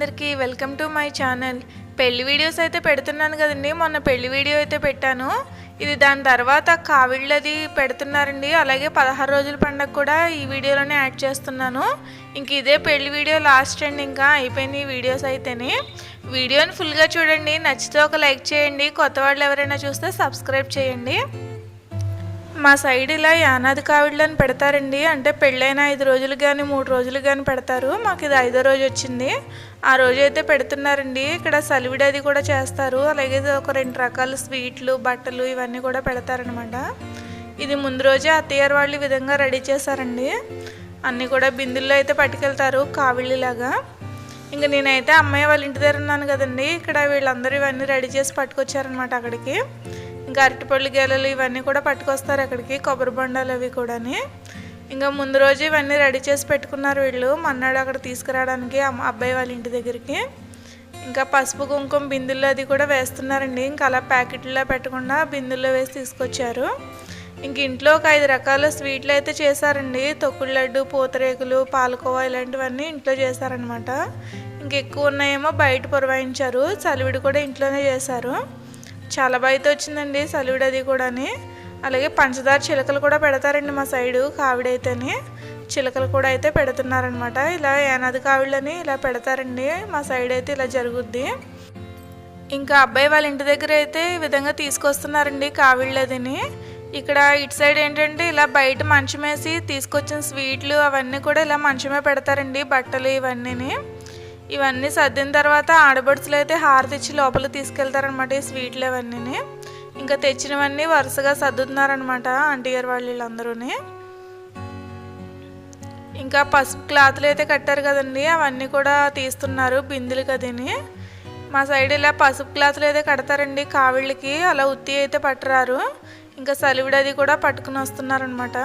అందరికీ welcome to my channel. పెళ్ళి videos అయితే పెడుతున్నాను కదండి. మొన్న పెళ్ళి వీడియో అయితే పెట్టాను. ఇది దాని తర్వాత కావిళ్ళది పెడుతున్నారండి. అలాగే పదహారు రోజుల పండగ కూడా ఈ వీడియోలోనే యాడ్ చేస్తున్నాను. ఇంక ఇదే పెళ్ళి వీడియో లాస్ట్ అండి ఇంకా అయిపోయింది ఈ వీడియోస్ అయితేనే. వీడియోని ఫుల్గా చూడండి. నచ్చితే ఒక లైక్ చేయండి. కొత్త వాళ్ళు ఎవరైనా చూస్తే సబ్స్క్రైబ్ చేయండి. మా సైడ్ ఇలా యానాది కావిళ్ళని పెడతారండి. అంటే పెళ్ళైన ఐదు రోజులు కానీ మూడు రోజులు కానీ పెడతారు. మాకు ఇది ఐదో రోజు వచ్చింది. ఆ రోజు అయితే పెడుతున్నారండి. ఇక్కడ సలివిడి అది కూడా చేస్తారు. అలాగే ఒక రెండు రకాల స్వీట్లు బట్టలు ఇవన్నీ కూడా పెడతారనమాట. ఇది ముందు రోజే అత్తయ్యారు వాళ్ళు ఈ విధంగా రెడీ చేశారండి. అన్నీ కూడా బిందుల్లో అయితే పట్టుకెళ్తారు కావిళ్ళలాగా. ఇంకా నేనైతే అమ్మాయి వాళ్ళ ఇంటి దగ్గర ఉన్నాను కదండి. ఇక్కడ వీళ్ళందరూ ఇవన్నీ రెడీ చేసి పట్టుకొచ్చారనమాట అక్కడికి. ఇంకా అరటిపళ్ళు గెలలు ఇవన్నీ కూడా పట్టుకొస్తారు అక్కడికి కొబ్బరి బొండాలు అవి కూడాని. ఇంకా ముందు రోజు ఇవన్నీ రెడీ చేసి పెట్టుకున్నారు వీళ్ళు. మన్నాడు అక్కడ తీసుకురావడానికి అమ్మ అబ్బాయి వాళ్ళ ఇంటి దగ్గరికి. ఇంకా పసుపు కుంకుమ బిందుల్లో అది కూడా వేస్తున్నారండి. ఇంకా అలా ప్యాకెట్లో పెట్టకుండా బిందుల్లో వేసి తీసుకొచ్చారు. ఇంక ఇంట్లో ఒక ఐదు రకాల స్వీట్లు అయితే చేశారండి. తొక్కుడు లడ్డు పూతరేకులు పాలకోవా ఇలాంటివన్నీ ఇంట్లో చేశారనమాట ఇంక ఎక్కువ ఉన్నాయేమో బయట పురవాయించారు. చలివిడి కూడా ఇంట్లోనే చేశారు. చాలా బాగా అయితే వచ్చిందండి సలివిడి అది కూడాని. అలాగే పంచదార చిలకలు కూడా పెడతారండి మా సైడు కావిడైతేనే. చిలకలు కూడా అయితే పెడుతున్నారనమాట. ఇలా ఏనాది కావిళ్ళని ఇలా పెడతారండి. మా సైడ్ అయితే ఇలా జరుగుద్ది. ఇంకా అబ్బాయి వాళ్ళ ఇంటి దగ్గర అయితే ఈ విధంగా తీసుకొస్తున్నారండి కావిళ్ళదిని. ఇక్కడ ఇటు సైడ్ ఏంటంటే ఇలా బయట మంచమేసి తీసుకొచ్చిన స్వీట్లు అవన్నీ కూడా ఇలా మంచమే పెడతారండి బట్టలు ఇవన్నీని. ఇవన్నీ సర్దిన తర్వాత ఆడబడుచులు అయితే హారతిచ్చి ఇచ్చి తీసుకెళ్తారనమాట ఈ స్వీట్లు ఇవన్నీ ఇంకా తెచ్చినవన్నీ వరుసగా సర్దుతున్నారనమాట ఆంటీ గారు వాళ్ళు వీళ్ళందరూని ఇంకా పసుపు క్లాత్లు అయితే కట్టారు కదండి అవన్నీ కూడా తీస్తున్నారు బిందులు కదని. మా సైడ్ ఇలా పసుపు క్లాత్లు అయితే కడతారండి కావిళ్ళకి అలా ఉత్తి అయితే పట్టరారు. ఇంకా సలివిడది కూడా పట్టుకుని వస్తున్నారనమాట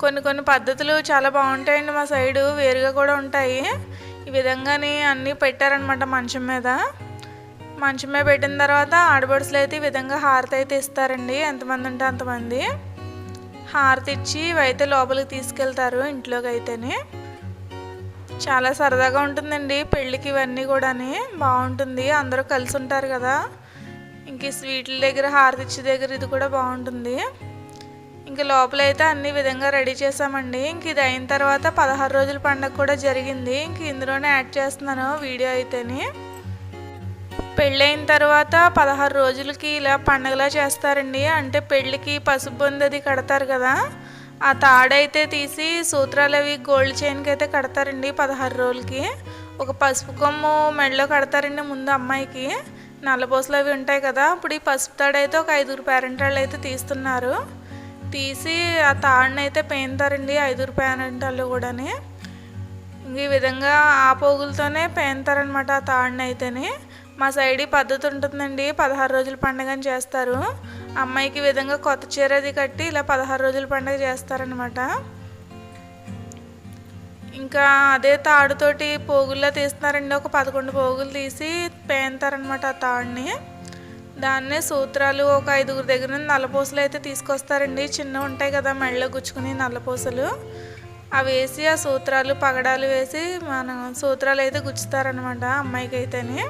కొన్ని కొన్ని పద్ధతులు చాలా బాగుంటాయండి మా సైడు వేరుగా కూడా ఉంటాయి. ఈ విధంగానే అన్నీ పెట్టారనమాట మంచం మీద. మంచం మీద పెట్టిన తర్వాత ఆడబడుసులు అయితే ఈ విధంగా హారతి అయితే ఇస్తారండి. ఎంతమంది ఉంటే అంతమంది. హారతి ఇచ్చి ఇవైతే లోపలికి తీసుకెళ్తారు ఇంట్లోకి అయితేనే చాలా సరదాగా ఉంటుందండి పెళ్ళికి ఇవన్నీ కూడాని. బాగుంటుంది. అందరూ కలిసి ఉంటారు కదా. ఇంక స్వీట్ల దగ్గర హారతి ఇచ్చే దగ్గర ఇది కూడా బాగుంటుంది. ఇంక లోపలైతే అన్ని విధంగా రెడీ చేసామండి. ఇంక ఇది అయిన తర్వాత పదహారు రోజుల పండగ కూడా జరిగింది. ఇంక ఇందులోనే యాడ్ చేస్తున్నాను వీడియో అయితేని. పెళ్ళైన తర్వాత పదహారు రోజులకి ఇలా పండగలా చేస్తారండి. అంటే పెళ్ళికి పసుపు అది కడతారు కదా. ఆ తాడైతే తీసి సూత్రాలు అవి గోల్డ్ చైన్కి అయితే కడతారండి పదహారు రోజులకి. ఒక పసుపు కొమ్ము మెడలో కడతారండి ముందు అమ్మాయికి. నల్లపూసలు అవి ఉంటాయి కదా. ఇప్పుడు ఈ పసుపు తాడైతే ఒక ఐదుగురు పేరెంట్ వాళ్ళు అయితే తీస్తున్నారు. తీసి ఆ తాడునైతే అయితే పేంతారండి ఐదుగురు రూపాయలు వాళ్ళు కూడాని. ఇంక ఈ విధంగా ఆ పోగులతోనే పేంతారనమాట ఆ తాడుని అయితేనే మా సైడ్ ఈ పద్ధతి ఉంటుందండి పదహారు రోజుల పండుగని చేస్తారు. అమ్మాయికి విధంగా కొత్త చీర అది కట్టి ఇలా పదహారు రోజుల పండుగ చేస్తారనమాట ఇంకా అదే తాడుతోటి పోగుల్లో తీస్తున్నారండి ఒక పదకొండు పోగులు తీసి పేంతారనమాట ఆ తాడుని. దాన్నే సూత్రాలు ఒక ఐదుగురు దగ్గర నుండి నల్లపూసలు అయితే తీసుకొస్తారండి. చిన్న ఉంటాయి కదా మెళ్ళ గుచ్చుకుని నల్లపూసలు. అవి వేసి ఆ సూత్రాలు పగడాలు వేసి మనం సూత్రాలు అయితే గుచ్చుతారనమాట అమ్మాయికి అయితేనే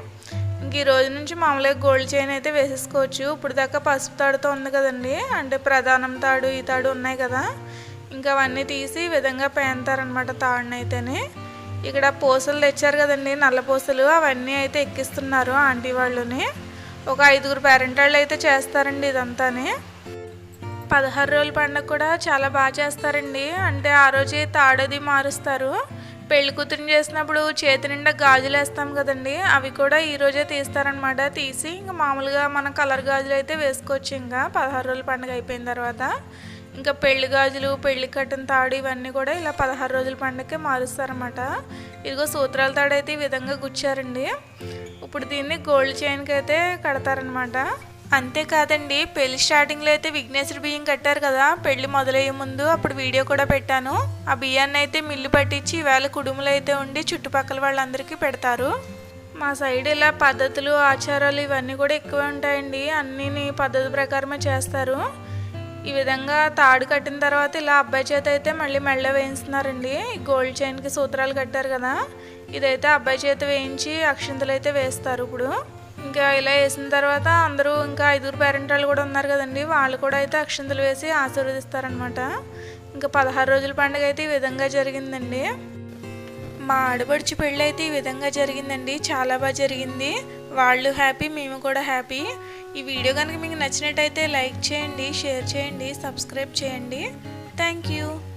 ఇంక ఈ రోజు నుంచి మామూలుగా గోల్డ్ చైన్ అయితే వేసేసుకోవచ్చు. ఇప్పుడు దాకా పసుపు తాడుతో ఉంది కదండి. అంటే ప్రధానం తాడు ఈ తాడు ఉన్నాయి కదా. ఇంకా అవన్నీ తీసి ఈ విధంగా పేంతారనమాట తాడునైతేనే. అయితేనే ఇక్కడ పూసలు తెచ్చారు కదండి నల్ల పూసలు అవన్నీ అయితే ఎక్కిస్తున్నారు ఆంటీ వాళ్ళని. ఒక ఐదుగురు పేరెంట్ వాళ్ళు అయితే చేస్తారండి ఇదంతానే. పదహారు రోజుల పండుగ కూడా చాలా బాగా చేస్తారండి. అంటే ఆ రోజే తాడది మారుస్తారు. పెళ్ళి కూతురిని చేసినప్పుడు చేతి నిండా గాజులు వేస్తాం కదండి. అవి కూడా ఈ రోజే తీస్తారనమాట తీసి ఇంకా మామూలుగా మనం కలర్ గాజులు అయితే వేసుకోవచ్చు ఇంకా. పదహారు రోజుల పండుగ అయిపోయిన తర్వాత ఇంకా పెళ్ళి గాజులు పెళ్ళి కట్టిన తాడు ఇవన్నీ కూడా ఇలా పదహారు రోజుల పండుగకే మారుస్తారన్నమాట. ఇదిగో సూత్రాల తాడు అయితే ఈ విధంగా గుచ్చారండి. ఇప్పుడు దీన్ని గోల్డ్ చైన్కి అయితే కడతారనమాట అంతేకాదండి పెళ్ళి స్టార్టింగ్లో అయితే విఘ్నేశ్వర బియ్యం కట్టారు కదా పెళ్ళి మొదలయ్యే ముందు అప్పుడు వీడియో కూడా పెట్టాను. ఆ బియ్యాన్ని అయితే మిల్లు పట్టించి ఈవేళ కుడుములు అయితే ఉండి చుట్టుపక్కల వాళ్ళందరికీ పెడతారు. మా సైడ్ ఇలా పద్ధతులు ఆచారాలు ఇవన్నీ కూడా ఎక్కువ ఉంటాయండి. అన్నీ పద్ధతి ప్రకారమే చేస్తారు. ఈ విధంగా తాడు కట్టిన తర్వాత ఇలా అబ్బాయి చేత అయితే మళ్ళీ మెళ్ళ వేయిస్తున్నారండి గోల్డ్ చైన్కి సూత్రాలు కట్టారు కదా. ఇదైతే అబ్బాయి చేత వేయించి అక్షింతలు అయితే వేస్తారు ఇప్పుడు. ఇంకా ఇలా వేసిన తర్వాత అందరూ ఇంకా ఐదుగురు పేరెంట్ వాళ్ళు కూడా ఉన్నారు కదండి. వాళ్ళు కూడా అయితే అక్షింతలు వేసి ఆశీర్వదిస్తారనమాట ఇంకా పదహారు రోజుల పండుగ అయితే ఈ విధంగా జరిగిందండి. మా ఆడపడుచు పెళ్ళి అయితే ఈ విధంగా జరిగిందండి. చాలా బాగా జరిగింది. వాళ్ళు హ్యాపీ మేము కూడా హ్యాపీ ఈ వీడియో కనుక మీకు నచ్చినట్టయితే లైక్ చేయండి షేర్ చేయండి సబ్స్క్రైబ్ చేయండి. Thank you